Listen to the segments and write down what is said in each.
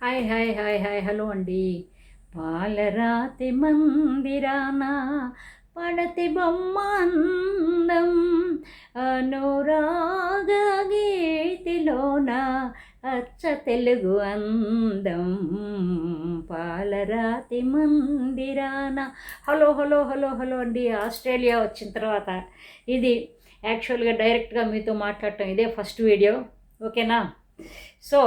Hi hi hi hi hello అండి. పాలరాతి మందిరాన పడతి బొమ్మ అందం. అనురాగ గీతిలోన అచ్చ తెలుగు అందం. పాలరాతి మందిరాన. హలో హలో హలో హలో అండి. ఆస్ట్రేలియా వచ్చిన తర్వాత ఇది యాక్చువల్గా డైరెక్ట్గా మీతో మాట్లాడటం ఇదే ఫస్ట్ వీడియో. ఓకేనా? సో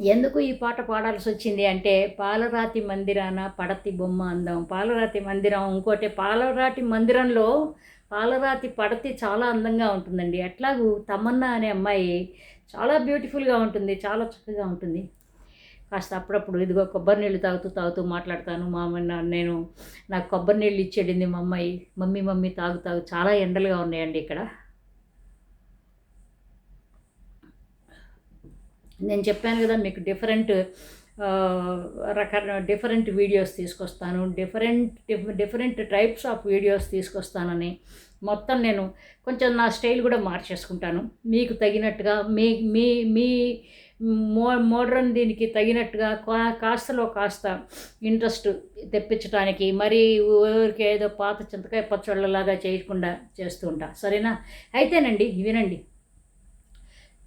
ఎందుకు ఈ పాట పాడాల్సి వచ్చింది అంటే పాలరాతి మందిరాన పడతి బొమ్మ అందం. పాలరాతి మందిరం ఇంకోటి పాలరాతి మందిరంలో పాలరాతి పడతి చాలా అందంగా ఉంటుందండి. అట్లాగూ తమన్నా అనే అమ్మాయి చాలా బ్యూటిఫుల్గా ఉంటుంది చాలా చక్కగా ఉంటుంది. కాస్త అప్పుడప్పుడు ఇదిగో కొబ్బరి నీళ్ళు తాగుతూ తాగుతూ మాట్లాడతాను. మా నేను నాకు కొబ్బరి నీళ్ళు ఇచ్చేడింది మా అమ్మాయి. మమ్మీ మమ్మీ తాగు తాగు చాలా ఎండలుగా ఉన్నాయండి ఇక్కడ. నేను చెప్పాను కదా మీకు డిఫరెంట్ రకాల డిఫరెంట్ వీడియోస్ తీసుకొస్తాను different different types of videos తీసుకొస్తానని మొత్తం నేను కొంచెం నా స్టైల్ కూడా మార్చేసుకుంటాను. మీకు తగినట్టుగా మీ మీ మీ మో మోడ్రన్ దీనికి తగినట్టుగా కా- కాస్తలో కాస్త ఇంట్రెస్ట్ తెప్పించడానికి మరీ ఊరికి ఏదో పాత చింతకాయ పచ్చళ్ళలాగా చేయకుండా చేస్తూ ఉంటా. సరేనా? అయితేనండి వినండి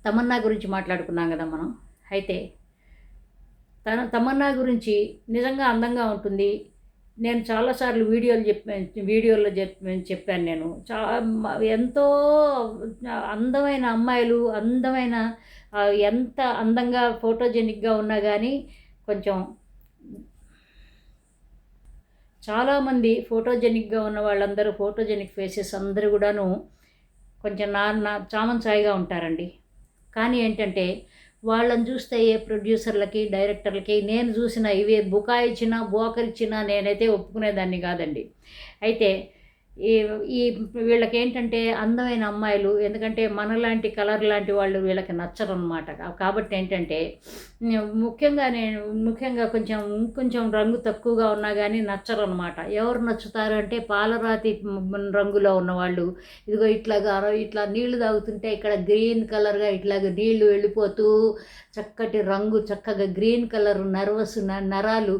తమన్నా గురించి మాట్లాడుకున్నాం కదా మనం. అయితే తన తమన్నా గురించి నిజంగా అందంగా ఉంటుంది. నేను చాలాసార్లు వీడియోలు చెప్పాను వీడియోల్లో చెప్పాను నేను. చా ఎంతో అందమైన అమ్మాయిలు అందమైన ఎంత అందంగా ఫోటోజెనిక్గా ఉన్నా కానీ కొంచెం చాలామంది ఫోటోజెనిక్గా ఉన్న వాళ్ళందరూ ఫోటోజెనిక్ ఫేసెస్ అందరూ కూడాను కొంచెం నా నా సాయిగా ఉంటారండి. కానీ ఏంటంటే వాళ్ళని చూస్తే ఏ ప్రొడ్యూసర్లకి డైరెక్టర్లకి నేను చూసిన ఇవే బుకాయిచ్చినా బోకరిచ్చినా నేనైతే ఒప్పుకునేదాన్ని కాదండి. అయితే ఈ ఈ వీళ్ళకి ఏంటంటే అందమైన అమ్మాయిలు ఎందుకంటే మనలాంటి కలర్ లాంటి వాళ్ళు వీళ్ళకి నచ్చరు అనమాట కాబట్టి ఏంటంటే ముఖ్యంగా నేను ముఖ్యంగా కొంచెం కొంచెం రంగు తక్కువగా ఉన్నా కానీ నచ్చరు అనమాట ఎవరు నచ్చుతారు అంటే పాలరాతి రంగులో ఉన్నవాళ్ళు ఇదిగో ఇట్లాగా ఇట్లా నీళ్ళు తాగుతుంటే ఇక్కడ గ్రీన్ కలర్గా ఇట్లాగ నీళ్ళు వెళ్ళిపోతూ చక్కటి రంగు చక్కగా గ్రీన్ కలర్ నర్వస్ న- నరాలు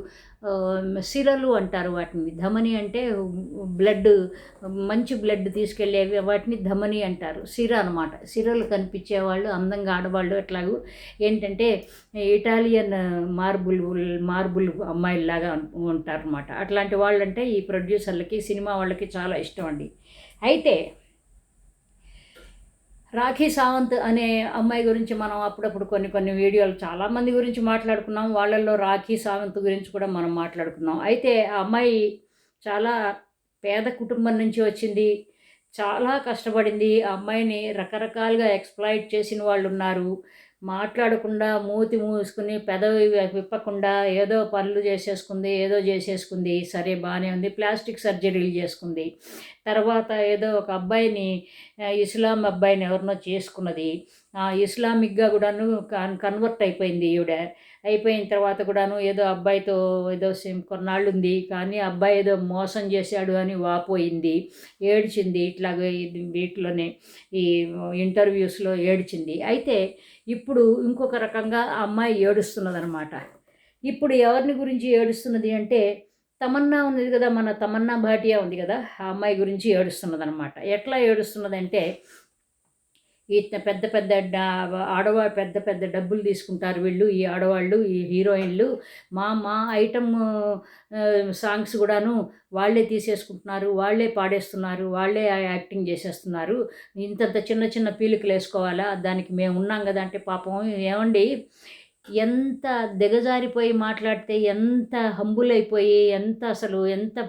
సిరలు అంటారు వాటిని. ధమని అంటే బ్లడ్ మంచి బ్లడ్ తీసుకెళ్ళేవి వాటిని ధమని అంటారు. సిర అనమాట సిరలు కనిపించే వాళ్ళు అందంగా ఆడవాళ్ళు ఎట్లాగూ. ఏంటంటే ఇటాలియన్ మార్బుల్ మార్బుల్ అమ్మాయిల్లాగా ఉంటారనమాట అట్లాంటి వాళ్ళంటే ఈ ప్రొడ్యూసర్లకి సినిమా వాళ్ళకి చాలా ఇష్టం అండి. అయితే రాఖీ సావంత్ అనే అమ్మాయి గురించి మనం అప్పుడప్పుడు కొన్ని కొన్ని వీడియోలు చాలామంది గురించి మాట్లాడుకున్నాం. వాళ్ళల్లో రాఖీ సావంత్ గురించి కూడా మనం మాట్లాడుకున్నాం. అయితే ఆ అమ్మాయి చాలా పేద కుటుంబం నుంచి వచ్చింది. చాలా కష్టపడింది. ఆ అమ్మాయిని రకరకాలుగా ఎక్స్ప్లాయిట్ చేసిన వాళ్ళు ఉన్నారు మాట్లాడకుండా మూతి మూసుకుని పెదవి విప్పకుండా ఏదో పనులు చేసేసుకుంది ఏదో చేసేసుకుంది. సరే బాగానే ఉంది. ప్లాస్టిక్ సర్జరీలు చేసుకుంది. తర్వాత ఏదో ఒక అబ్బాయిని ఇస్లాం అబ్బాయిని ఎవరినో చేసుకున్నది. ఆ, ఇస్లామిక్గా కూడాను కన్ కన్వర్ట్ అయిపోయింది ఈవిడ. అయిపోయిన తర్వాత కూడాను ఏదో అబ్బాయితో ఏదో కొన్నాళ్ళు ఉంది కానీ అబ్బాయి ఏదో మోసం చేశాడు అని వాపోయింది ఏడ్చింది ఇట్లాగే వీటిలోనే ఈ ఇంటర్వ్యూస్లో ఏడ్చింది. అయితే ఇప్పుడు ఇంకొక రకంగా ఆ అమ్మాయి ఏడుస్తున్నదనమాట ఇప్పుడు ఎవరిని గురించి ఏడుస్తున్నది అంటే తమన్నా ఉంది కదా మన తమన్నా భాటియా ఉంది కదా ఆ అమ్మాయి గురించి ఏడుస్తున్నది అనమాట ఎట్లా ఏడుస్తున్నదంటే ఈ పెద్ద పెద్ద ఆడవా ఆడవాళ్ళు పెద్ద పెద్ద డబ్బులు తీసుకుంటారు వీళ్ళు ఈ ఆడవాళ్ళు ఈ హీరోయిన్లు. మా మా ఐటమ్ సాంగ్స్ కూడాను వాళ్ళే తీసేసుకుంటున్నారు వాళ్ళే పాడేస్తున్నారు వాళ్ళే యాక్టింగ్ చేసేస్తున్నారు. ఇంతంత చిన్న చిన్న పీలికలు వేసుకోవాలా? దానికి మేము ఉన్నాం కదా అంటే పాపం ఏమండి? ఎంత దిగజారిపోయి మాట్లాడితే ఎంత హంబుల్ అయిపోయి ఎంత అసలు ఎంత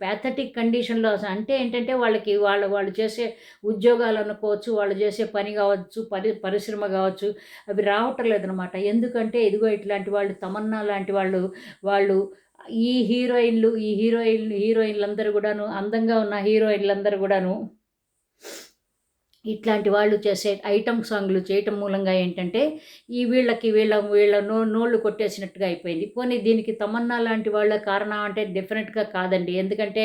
ప్యాథటిక్ కండిషన్లో అసలు అంటే ఏంటంటే వాళ్ళకి వాళ్ళ వాళ్ళు చేసే ఉద్యోగాలు అనుకోవచ్చు వాళ్ళు చేసే పని కావచ్చు పరి పరిశ్రమ కావచ్చు అవి రావటం లేదనమాట ఎందుకంటే ఇదిగో ఇట్లాంటి వాళ్ళు తమన్నా లాంటి వాళ్ళు వాళ్ళు ఈ హీరోయిన్లు ఈ హీరోయిన్లు హీరోయిన్లందరూ కూడాను అందంగా ఉన్న హీరోయిన్లందరూ కూడాను ఇట్లాంటి వాళ్ళు చేసే ఐటమ్ సాంగ్లు చేయటం మూలంగా ఏంటంటే ఈ వీళ్ళకి వీళ్ళ వీళ్ళ నో నోళ్ళు కొట్టేసినట్టుగా అయిపోయింది. పోనీ దీనికి తమన్నా లాంటి వాళ్ళ కారణం అంటే డెఫినెట్గా కాదండి. ఎందుకంటే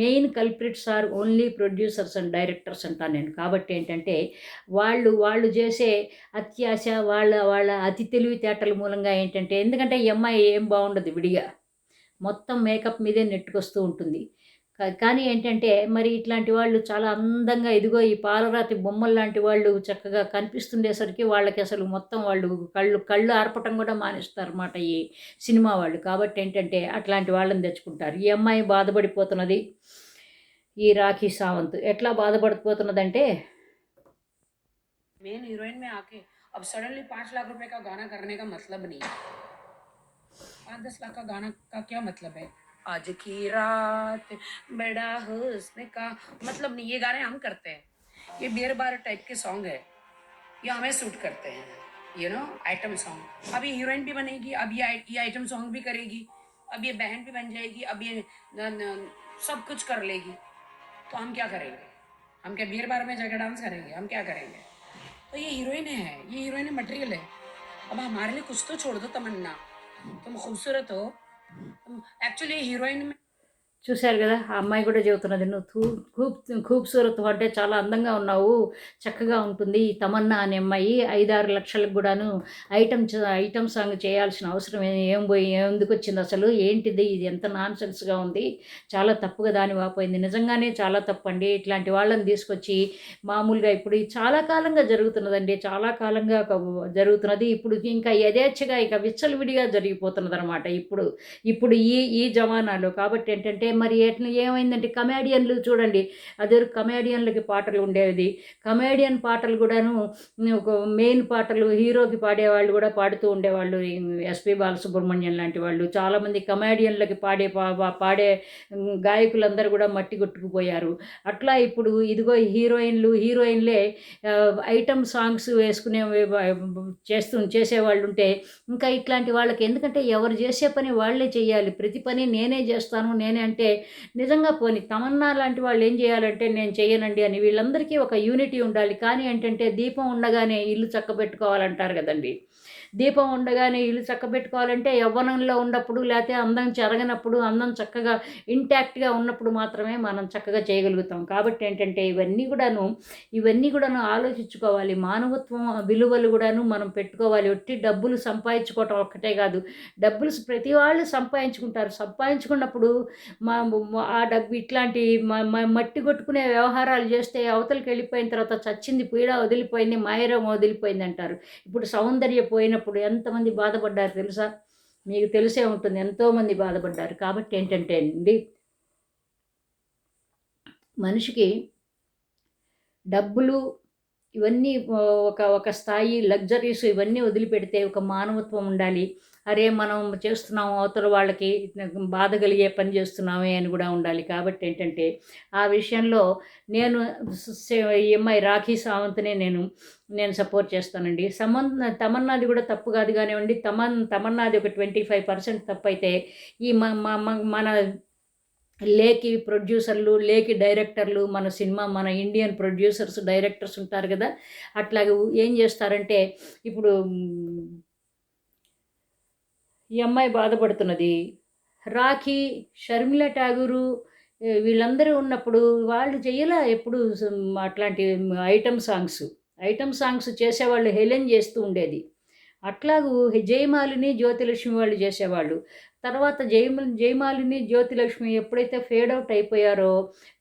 main culprits are only producers and directors అంటాను నేను. కాబట్టి ఏంటంటే వాళ్ళు వాళ్ళు చేసే అత్యాశ వాళ్ళ వాళ్ళ అతి తెలివితేటల మూలంగా ఏంటంటే ఎందుకంటే ఈ అమ్మాయి ఏం బాగుండదు విడిగా. మొత్తం మేకప్ మీదే నెట్టుకొస్తూ ఉంటుంది. కానీ ఏంటంటే మరి ఇట్లాంటి వాళ్ళు చాలా అందంగా ఇదిగో ఈ పాలరాతి బొమ్మలు లాంటి వాళ్ళు చక్కగా కనిపిస్తుండేసరికి వాళ్ళకి అసలు మొత్తం వాళ్ళు కళ్ళు కళ్ళు ఆర్పటం కూడా మానేస్తారు అన్నమాట ఈ సినిమా వాళ్ళు కాబట్టి ఏంటంటే అట్లాంటి వాళ్ళని తెచ్చుకుంటారు ఈ అమ్మాయి బాధపడిపోతున్నది ఈ రాఖీ సావంత్ ఎట్లా బాధపడిపోతున్నదంటే मेन हीरोइन में आके अब सडनली पाँच लाख रुपए का गाना करने का मतलब नहीं है पाँच दस लाख का गाना का क्या मतलब है आज की रात बड़ा हुस्न का। मतलब नहीं ये गाने हम करते हैं। ये बियर बार टाइप के सॉन्ग है। ये हमें सूट करते हैं यू नो आइटम सॉन्ग अब ये हीरोइन भी बनेगी अब ये ये आइटम सॉन्ग भी करेगी अब ये बहन भी बन जाएगी अब ये न, न, सब कुछ कर लेगी। तो हम क्या करेंगे? हम क्या बियर बार में जाकर डांस करेंगे? हम क्या करेंगे? तो ये हीरोइन है ये हीरोइन मटेरियल है। अब हमारे लिए कुछ तो छोड़ दो तमन्ना। तुम खूबसूरत हो एक्चुअली हीरोइन में చూశారు కదా ఆ అమ్మాయి కూడా చెబుతున్నది నువ్వు తూ ఖూబ్ ఖూబ్సూరత్ అంటే చాలా అందంగా ఉన్నావు చక్కగా ఉంటుంది ఈ తమన్నా అనే అమ్మాయి ఐదారు లక్షలకు కూడాను ఐటమ్ ఐటమ్ సాంగ్ చేయాల్సిన అవసరం ఏం పోయి ఎందుకు వచ్చింది అసలు ఏంటిది ఇది ఎంత నాన్సెన్స్గా ఉంది చాలా తప్పుగా దాని వాపోయింది నిజంగానే చాలా తప్పు అండి ఇట్లాంటి వాళ్ళని తీసుకొచ్చి మామూలుగా ఇప్పుడు చాలా కాలంగా జరుగుతున్నదండి చాలా కాలంగా జరుగుతున్నది ఇప్పుడు ఇంకా యథేచ్ఛగా ఇక విచ్చలవిడిగా జరిగిపోతున్నది అనమాట ఇప్పుడు ఇప్పుడు ఈ ఈ జమానాలో కాబట్టి ఏంటంటే మరి ఎట్లా ఏమైందంటే కమేడియన్లు చూడండి అదే కమేడియన్లకి పాటలు ఉండేది కమేడియన్ పాటలు కూడాను ఒక మెయిన్ పాటలు హీరోకి పాడేవాళ్ళు కూడా పాడుతూ ఉండేవాళ్ళు. ఎస్పి బాలసుబ్రహ్మణ్యం లాంటి వాళ్ళు. చాలామంది కమేడియన్లకి పాడే పా- పాడే గాయకులందరూ కూడా మట్టి కొట్టుకుపోయారు. అట్లా ఇప్పుడు ఇదిగో హీరోయిన్లు హీరోయిన్లే ఐటమ్ సాంగ్స్ వేసుకునే చేస్తూ చేసేవాళ్ళు ఉంటే ఇంకా ఇట్లాంటి వాళ్ళకి ఎందుకంటే ఎవరు చేసే పని వాళ్ళే చేయాలి. ప్రతి పని నేనే చేస్తాను నేనే అంటే నిజంగా పోని తమన్నా లాంటి వాళ్ళు ఏం చేయాలంటే నేను చేయనండి అని వీళ్ళందరికీ ఒక యూనిటీ ఉండాలి. కానీ ఏంటంటే దీపం ఉండగానే ఇల్లు చక్కబెట్టుకోవాలంటారు కదండి. దీపం ఉండగానే ఇల్లు చక్కబెట్టుకోవాలంటే యవ్వనంలో ఉన్నప్పుడు లేకపోతే అందం చెరగనప్పుడు అందం చక్కగా ఇంటాక్ట్గా ఉన్నప్పుడు మాత్రమే మనం చక్కగా చేయగలుగుతాం. కాబట్టి ఏంటంటే ఇవన్నీ కూడాను ఇవన్నీ కూడాను ఆలోచించుకోవాలి. మానవత్వం విలువలు కూడాను మనం పెట్టుకోవాలి. ఒట్టి డబ్బులు సంపాదించుకోవటం ఒక్కటే కాదు. డబ్బులు ప్రతి వాళ్ళు సంపాదించుకుంటారు. సంపాదించుకున్నప్పుడు మా ఆ డబ్బు ఇట్లాంటి మ- మట్టి కొట్టుకునే వ్యవహారాలు చేస్తే అవతలకి వెళ్ళిపోయిన తర్వాత చచ్చింది పీడ వదిలిపోయింది మాయరం వదిలిపోయింది అంటారు ఇప్పుడు సౌందర్య పోయినప్పుడు ఎంతమంది బాధపడ్డారు తెలుసా? మీకు తెలిసే ఉంటుంది ఎంతోమంది బాధపడ్డారు. కాబట్టి ఏంటంటే అండి మనిషికి డబ్బులు ఇవన్నీ ఒక ఒక స్థాయి లగ్జరీస్ ఇవన్నీ వదిలిపెడితే ఒక మానవత్వం ఉండాలి. అరే మనం చేస్తున్నాం అవతల వాళ్ళకి బాధ కలిగే పని చేస్తున్నామే అని కూడా ఉండాలి. కాబట్టి ఏంటంటే ఆ విషయంలో నేను స- రాఖీ సావంత్నే నేను నేను సపోర్ట్ చేస్తానండి. సమంత తమన్నాది కూడా తప్పు కాదు కానివ్వండి. తమన్ తమన్నాది ఒక ట్వంటీ ఫైవ్ పర్సెంట్ తప్పు అయితే ఈ మ- మ- మన లేకి ప్రొడ్యూసర్లు లేకి డైరెక్టర్లు మన సినిమా మన ఇండియన్ ప్రొడ్యూసర్స్ డైరెక్టర్స్ ఉంటారు కదా. అట్లాగే ఏం చేస్తారంటే ఇప్పుడు ఈ అమ్మాయి బాధపడుతున్నది. రాఖీ షర్మిల ఠాగూరు వీళ్ళందరూ ఉన్నప్పుడు వాళ్ళు చెయ్యలా ఎప్పుడు అట్లాంటి ఐటమ్ సాంగ్స్. ఐటమ్ సాంగ్స్ చేసేవాళ్ళు హెలెన్ చేస్తూ ఉండేది. అట్లాగూ జయమాలిని జ్యోతిలక్ష్మి వాళ్ళు చేసేవాళ్ళు. తర్వాత జయమ జయమాలిని జ్యోతిలక్ష్మి ఎప్పుడైతే ఫేడ్ అవుట్ అయిపోయారో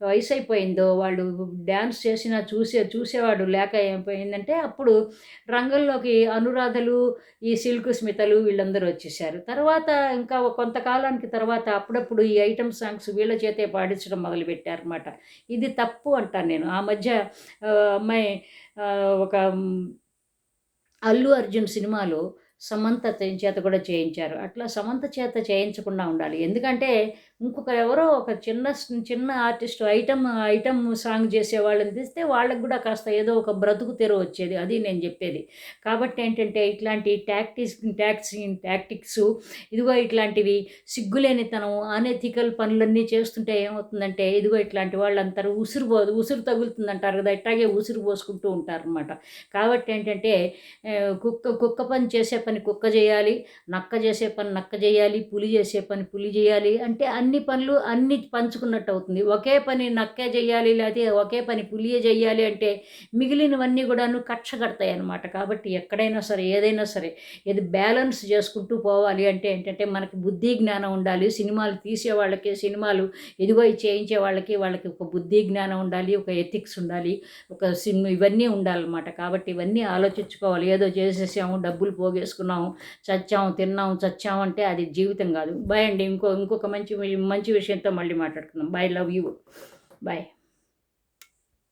వయసు అయిపోయిందో వాళ్ళు డ్యాన్స్ చేసినా చూసే చూసేవాడు లేక ఏమైపోయిందంటే అప్పుడు రంగంలోకి అనురాధలు ఈ సిల్క్ స్మితలు వీళ్ళందరూ వచ్చేసారు. తర్వాత ఇంకా కొంతకాలానికి తర్వాత అప్పుడప్పుడు ఈ ఐటమ్ సాంగ్స్ వీళ్ళ చేతే పాడించడం మొదలుపెట్టారనమాట ఇది తప్పు అంటాను నేను. ఆ మధ్య అమ్మాయి ఒక అల్లు అర్జున్ సినిమాలో సమంత చేత కూడా చేయించారు. అట్లా సమంత చేత చేయించకుండా ఉండాలి. ఎందుకంటే ఇంకొక ఎవరో ఒక చిన్న చిన్న ఆర్టిస్ట్ ఐటమ్ ఐటమ్ సాంగ్ చేసే వాళ్ళని తీస్తే వాళ్ళకి కూడా కాస్త ఏదో ఒక బ్రతుకు తెరవ వచ్చేది. అది నేను చెప్పేది. కాబట్టి ఏంటంటే ఇట్లాంటి టాక్టిక్స్ ట్యాక్స్ టాక్టిక్స్ ఇదిగో ఇట్లాంటివి సిగ్గులేనితనం అనెథికల్ పనులన్నీ చేస్తుంటే ఏమవుతుందంటే ఇదిగో ఇట్లాంటి వాళ్ళంతరూ ఉసురు పో ఉసురు తగులుతుందంటారు కదా ఇట్లాగే ఉసురు పోసుకుంటూ ఉంటారు అనమాట కాబట్టి ఏంటంటే కుక్క కుక్క పని చేసే పని కుక్క చేయాలి నక్క చేసే పని నక్క చేయాలి పులి చేసే పని పులి చేయాలి అంటే అన్ని అన్ని పనులు అన్ని పంచుకున్నట్టు అవుతుంది. ఒకే పని నక్కే చేయాలి లేకపోతే ఒకే పని పులియ చేయాలి అంటే మిగిలినవన్నీ కూడాను కక్ష కడతాయి కాబట్టి ఎక్కడైనా సరే ఏదైనా సరే ఇది బ్యాలెన్స్ చేసుకుంటూ పోవాలి అంటే ఏంటంటే మనకి బుద్ధి జ్ఞానం ఉండాలి. సినిమాలు తీసే వాళ్ళకి సినిమాలు ఇదిగో చేయించే వాళ్ళకి వాళ్ళకి ఒక బుద్ధి జ్ఞానం ఉండాలి ఒక ఎథిక్స్ ఉండాలి ఒక సినిమా ఇవన్నీ ఉండాలన్నమాట. కాబట్టి ఇవన్నీ ఆలోచించుకోవాలి. ఏదో చేసేసాము డబ్బులు పోగేసుకున్నాము చచ్చాము తిన్నాము చచ్చాము అంటే అది జీవితం కాదు. బాయ్ అండి ఇంకో ఇంకొక మంచి మంచి విషయంతో మళ్ళీ మాట్లాడుకుందాం. Bye love you bye